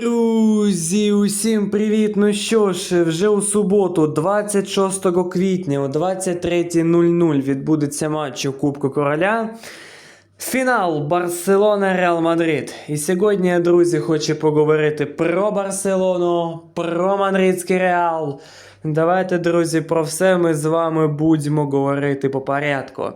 Друзі, усім привіт! Ну що ж, вже у суботу, 26 квітня о 23.00 відбудеться матч у Кубку Короля. Фінал Барселона Реал Мадрид. І сьогодні я, друзі, хочу поговорити про Барселону, про Мадридський Реал. Давайте, друзі, про все ми з вами будемо говорити по порядку.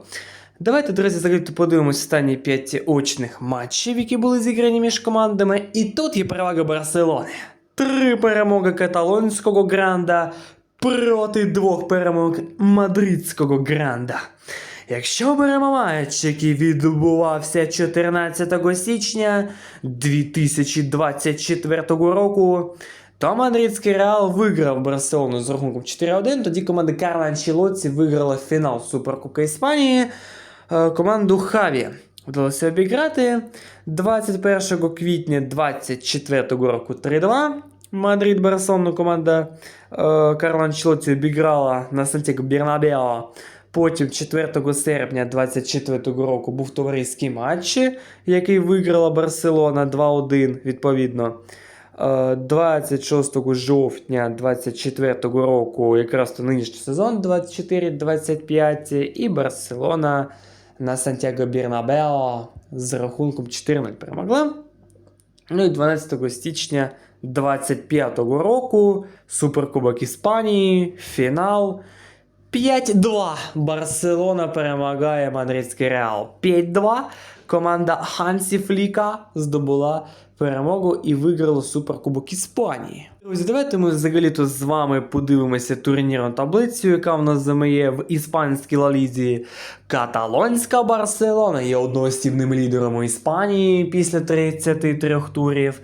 Давайте, друзі, взагалі подивимось останні 5 очних матчів, які були зіграні між командами. І тут є перевага Барселони. Три перемоги каталонського гранда проти двох перемог мадридського гранда. Якщо беремо матч, який відбувався 14 січня 2024 року, то мадридський Реал виграв Барселону з рахунком 4-1, тоді команда Карла Анчелоці виграла фінал Суперкубка Іспанії команду Хаві. Вдалося обіграти 21 квітня 2024 року 3-2. Мадрид Барселону команда е, Карла Анчелоті обіграла на Сантьяго Бернабео. Потім 4 серпня 2024 року був товариський матч, який виграла Барселона 2-1 відповідно. Е, 26 жовтня 2024 року, якраз то нинішній сезон 24-25, і Барселона на Сантьяго Бірнабео з рахунком 4-0 перемогла. Ну і 12 січня 25 року Суперкубок Іспанії, фінал. 5-2 Барселона перемагає Мадридський Реал. 5-2 команда Хансі Фліка здобула перемогу і виграла Суперкубок Іспанії. Друзі, давайте ми взагалі-то з вами подивимося турнірну таблицю, яка в нас замає в іспанській лалізі. Каталонська Барселона є одноосібним лідером у Іспанії після 33 турів.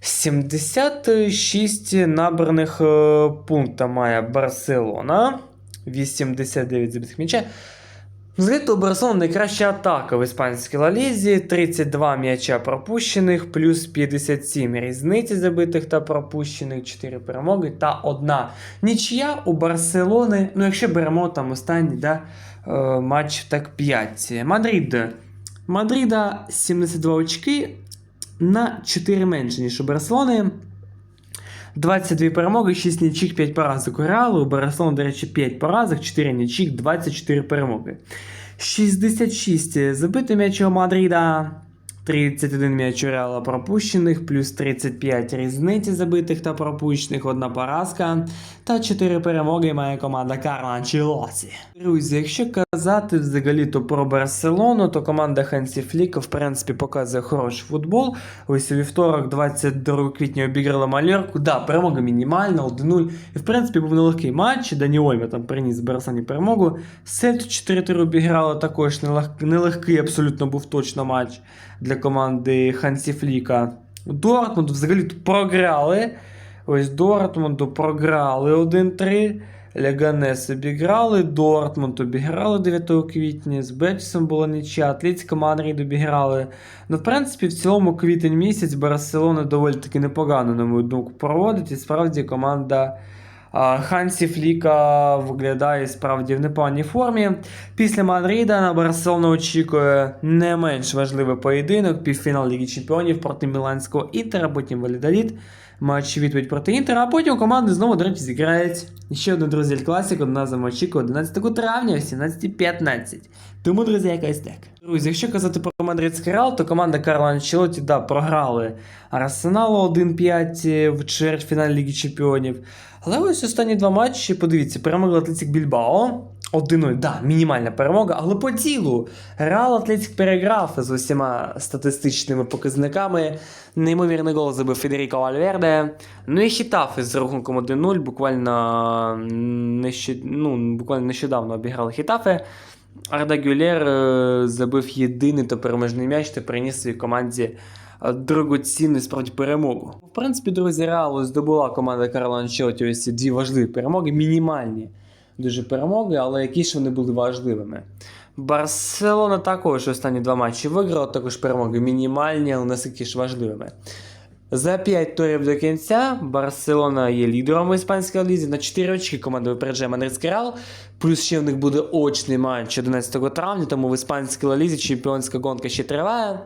76 набраних е, пункта має Барселона. 89 забитих м'яча. Взагалі-то у Барселони найкраща атака в іспанській лалізі, 32 м'яча пропущених, плюс 57 різниці забитих та пропущених, 4 перемоги та одна нічия у Барселони. Ну, якщо беремо там останній да, е, матч, так 5. Мадрид. Мадрида 72 очки на 4 менше, ніж у Барселони. 22 перемоги, 6 нічих, 5 поразок у Реалу. У Барселони, до речі, 5 поразок, 4 нічих, 24 перемоги. 66 забити м'ячі у Мадрида. 31 м'яч у Реала пропущених, плюс 35 різниці забитих та пропущених, одна поразка та 4 перемоги має команда Карла Анчелоті. Друзі, якщо казати взагалі то про Барселону, то команда Хансі Фліка в принципі показує хороший футбол. Ось у вівторок, 22 квітня, обіграла Малерку. Да, перемога мінімальна, 1-0. І в принципі був нелегкий матч. Дані Ольма там приніс Барселоні перемогу. Сельту 4-3 обіграла також нелег- нелегкий абсолютно був точно матч для команди Хансі Фліка. Дортмунд взагалі програли. Ось Дортмунду програли 1-3. Ляганес обіграли, Дортмунд обіграли 9 квітня, з Бетісом була нічия, Атлетико Мадрид обіграли. Ну, в принципі, в цілому квітень місяць Барселона доволі таки непогано, на мою думку, проводить. І справді команда Хансі Фліка виглядає справді в непоганій формі. Після Мадрида на Барселону очікує не менш важливий поєдинок, півфінал Ліги Чемпіонів проти Міланського Інтера, потім Валідоліт. Матч відповідь проти Інтера, а потім команди знову, до речі, зіграють. Ще один друзі Класік, одна за очікує 11 травня о 17.15. Тому, друзі, якась так. Друзі, якщо казати про Мадридський Реал, то команда Карла Анчелоті, да, програли Арсеналу 1-5 в чвертьфіналі Ліги Чемпіонів. Але ось останні два матчі, подивіться, перемогли Атлетик Більбао. 1-0, да, мінімальна перемога, але по ділу Реал Атлетик переграв з усіма статистичними показниками. Неймовірний гол забив Федеріко Вальверде. Ну і Хітафи з рахунком 1-0 буквально, нещод... ну, буквально нещодавно обіграли Хітафи. Арда Гюлєр е, забив єдиний та переможний м'яч та приніс своїй команді е, дорогоцінну справді перемогу. В принципі, друзі, Реалу здобула команда Карла Анчелоті ось ці дві важливі перемоги, мінімальні дуже перемоги, але які ж вони були важливими. Барселона також останні два матчі виграла, також перемоги мінімальні, але наскільки ж важливими. За 5 турів до кінця Барселона є лідером у іспанській лізі. На 4 очки команда випереджає Мадридський Реал. Плюс ще в них буде очний матч 11 травня, тому в іспанській лізі чемпіонська гонка ще триває.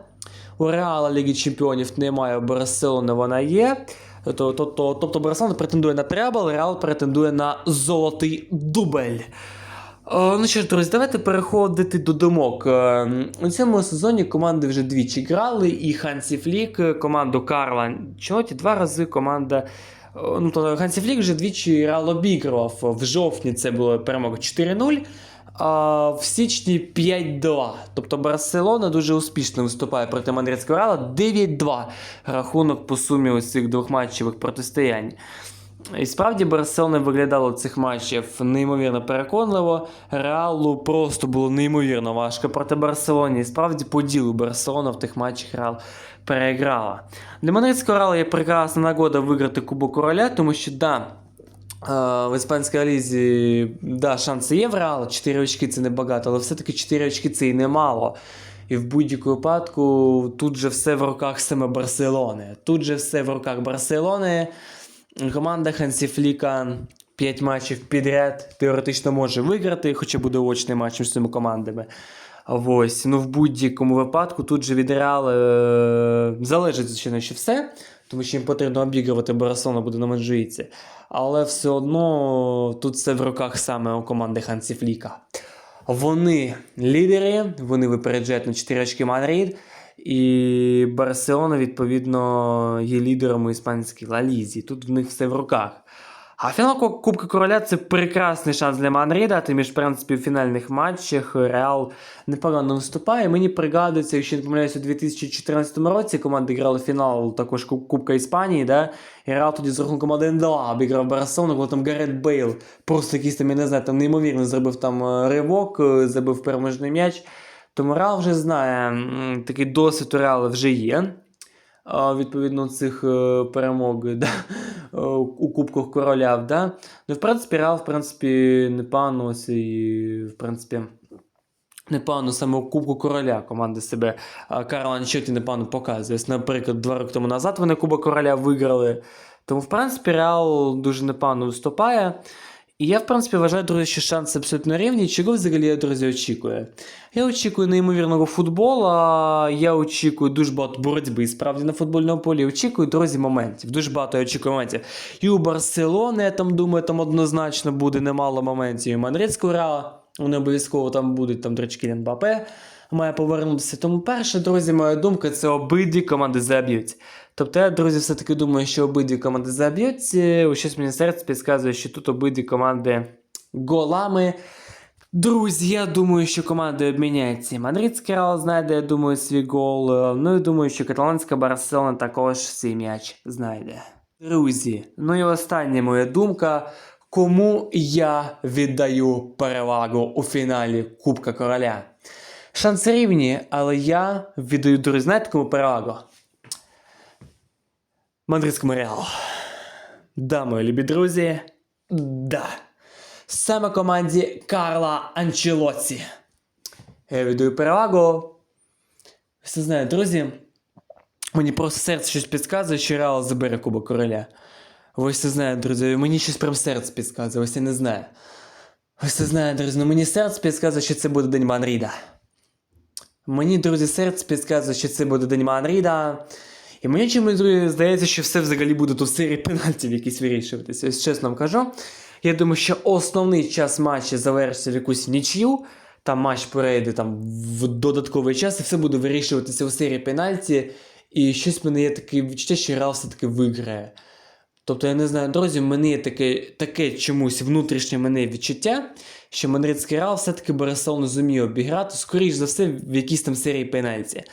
У Реала Ліги Чемпіонів немає, у Барселони вона є. То- то- то- Тобто Барселона претендує на требл, Реал претендує на золотий дубль. Е, Ну що ж, друзі, давайте переходити до думок. Е, У цьому сезоні команди вже двічі грали, і Хансі Флік, е, команду Карла Чоті, два рази команда. Ну, то Хансі Флік вже двічі Реал обігрував. В жовтні це було перемога 4-0, а в січні 5-2. Тобто Барселона дуже успішно виступає проти Мадридського Реала. 9-2 рахунок по сумі ось цих двохматчевих протистоянь. І справді Барселона виглядала цих матчів неймовірно переконливо. Реалу просто було неймовірно важко проти Барселони. І справді по ділу Барселона в тих матчах Реал переграла. Для Мадридського Реала є прекрасна нагода виграти Кубок Короля, тому що да. Е, В іспанській лізі да, шанси є в Реала, 4 очки це небагато, але все-таки 4 очки це і немало. І в будь-якому випадку тут же все в руках саме Барселони. Тут же все в руках Барселони. Команда Хансі Фліка 5 матчів підряд теоретично може виграти, хоча буде очний матч між цими командами. Ось, ну в будь-якому випадку тут же від Реала е, залежить, звичайно, що все, тому що їм потрібно обігрувати Барселона буде на Манджуїці. Але все одно тут все в руках саме у команди Хансі Фліка. Вони лідери, вони випереджають на 4 очки Мадрид. І Барселона, відповідно, є лідером у іспанській лалізі. Тут в них все в руках. А фінал Кубка Короля це прекрасний шанс для Мадрида. Тим між, в принципі, в фінальних матчах Реал непогано виступає. Мені пригадується, якщо не помиляюся, у 2014 році команди грали фінал також Кубка Іспанії, да? і Реал тоді з рахунком 1-2 обіграв Барселону, коли там Гарет Бейл просто якийсь там, я не знаю, там неймовірно зробив там е, ривок, е, забив переможний м'яч. Тому Реал вже знає, такий досвід у Реала вже є. Відповідно цих е, перемог да, е, у Кубках Короля. Да? Ну, в принципі, Реал, в принципі, непогано ось і, в принципі, непогано саме у Кубку Короля команда себе Карла Анчоті непогано показує. Ось, Наприклад, два роки тому назад вони Кубок Короля виграли. Тому, в принципі, Реал дуже непогано виступає. Я, в принципі, вважаю, друзі, що шанси абсолютно рівні. Чого взагалі я, друзі, очікую? Я очікую неймовірного футболу, я очікую дуже багато боротьби справді на футбольному полі. Очікую, друзі, моментів. Дуже багато я очікую моментів. І у Барселони, я там думаю, там однозначно буде немало моментів. І у Мадридського Реала, вони обов'язково там будуть, там, речі, Кіліан має повернутися. Тому перше, друзі, моя думка, це обидві команди заб'ють. Тобто я, друзі, все-таки думаю, що обидві команди заб'ють. Е, Щось мені серце підказує, що тут обидві команди голами. Друзі, я думаю, що команди обміняються. Мадридський Реал знайде, я думаю, свій гол. Е, Ну і думаю, що каталонська Барселона також свій м'яч знайде. Друзі, ну і остання моя думка. Кому я віддаю перевагу у фіналі Кубка Короля? Шанси рівні, але я віддаю, друзі, знаєте, кому перевагу? Мадридському Реалу. Да, мої любі друзі. Да. Саме команді Карла Анчелоці. Я віддаю перевагу. Все знаєте, друзі. Мені просто серце щось підказує, що Реал забере Кубок Короля. Ось це знає, друзі. Мені щось прям серце підказує, ось я не знаю. Ось це знає, друзі. Ну мені серце підказує, що це буде День Манріда. Мені, друзі, серце підказує, що це буде День Манріда. І мені чомусь здається, що все взагалі буде тут в серії пенальтів якісь вирішуватися. Ось чесно вам кажу. Я думаю, що основний час матчу завершиться в якусь нічю. Там матч перейде там, в додатковий час, і все буде вирішуватися у серії пенальті. І щось мене є таке відчуття, що Реал все-таки виграє. Тобто, я не знаю, друзі, в мене є таке, таке чомусь внутрішнє мене відчуття, що Мадридський Реал все-таки Барселону зуміє обіграти, скоріш за все, в якійсь там серії пенальті.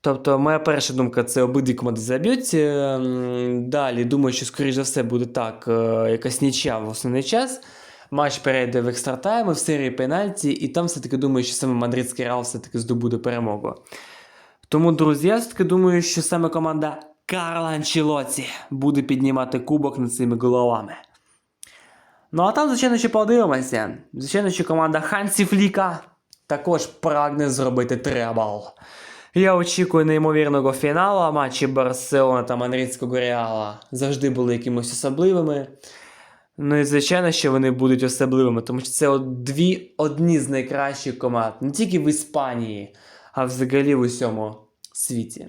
Тобто, моя перша думка це обидві команди заб'ють. Ем, Далі думаю, що скоріш за все буде так, е, якась нічя в основний час. Матч перейде в екстратайм, в серії пенальті, і там все-таки думаю, що саме Мадридський Реал все-таки здобуде перемогу. Тому, друзі, я все-таки думаю, що саме команда Карла Анчелоці буде піднімати кубок над цими головами. Ну а там, звичайно, ще подивимося. Звичайно, що команда Хансі Фліка також прагне зробити требл. Я очікую неймовірного фіналу, матчі Барселона та Мадридського Реала завжди були якимось особливими. Ну і звичайно, що вони будуть особливими, тому що це дві одні з найкращих команд не тільки в Іспанії, а взагалі в усьому світі.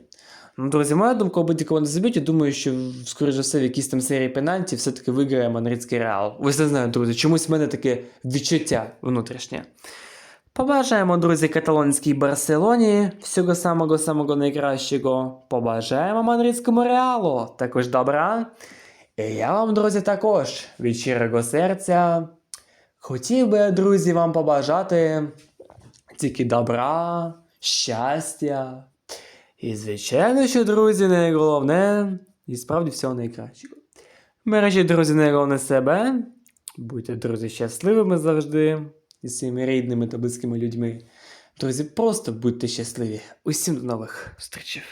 Ну, друзі, моя думка, будь-якого не заб'ють. Я думаю, що, скоріш за все, в якійсь там серії пенальті все-таки виграє Мадридський Реал. Ось не знаю, друзі, чомусь в мене таке відчуття внутрішнє. Побажаємо, друзі, каталонській Барселоні всього самого самого найкращого. Побажаємо мадридському реалу також добра. І я вам, друзі, також від щирого серця хотів би, друзі, вам побажати тільки добра, щастя. І, звичайно, що, друзі, найголовне, і справді всього найкращого. Бережіть, друзі, найголовне себе. Будьте, друзі, щасливими завжди і своїми рідними та близькими людьми. Друзі, просто будьте щасливі. Усім до нових зустрічей.